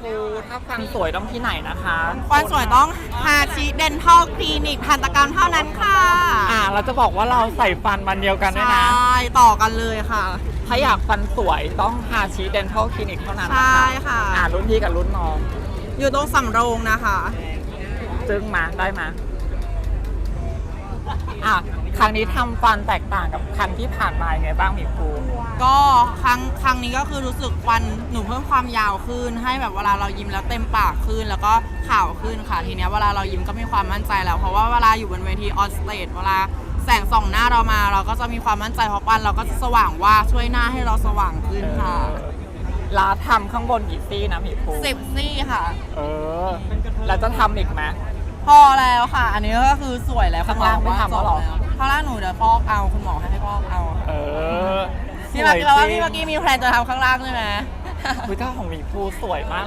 ภูถ้าฟันสวยต้องที่ไหนนะคะฟันสวยต้องฮาชิเดนทัลคลินิกทันตกรรมเท่านั้นค่ะอ่าเราจะบอกว่าเราใส่ฟันมันเดียวกันด้วยใชนะ่ต่อกันเลยค่ะ ถ้าอยากฟันสวยต้องฮาชิเดนทัลคลินิกเท่านั้นนะใช่คะค่ะ อ่ารุ่นพี่กับรุ่นน้องอยู่ตรงสำโรงนะคะ จึงมาได้มา อะครั้งนี้ทำฟันแตกต่างกับครั้งที่ผ่านมายังไงบ้างหมีภูก็ครั้งครั้งนี้ก็คือรู้สึกฟันหนูเพิ่มความยาวขึ้น ให้แบบเวลาเรายิ้มแล้วเต็มปากขึ้น แล้วก็ขาวขึ้นค่ะทีเนี้ยเวลาเรายิ้มก็มีความมั่นใจแล้ว เพราะว่าเวลาอยู่บนเวทีออนสเตจเวลาแสงส่องหน้าเรามา เราก็จะมีความมั่นใจเพราะฟันเราก็จะสว่างว่าบช่วยหน้าให้เราสว่างขึ้นค่ะลาทำข้างบนกี่ซี่นะหมีภูสิบซี่ค่ะ เออแล้วจะทำอีกไหม พอ แล้วค่ะ อันนี้ก็คือสวยแล้วข้างล่างไม่ทำแล้วเหรอข้างล่างหนูเดี๋ยวฟอกเอาคุณหมอให้ฟอกเอาเออพี่เมื่อกี้เราว่าสยจริงพี่เมื่อกี้มีแพลนจะทำข้างล่างใช่ไหม คุยถ้าของหมีภูสวยมาก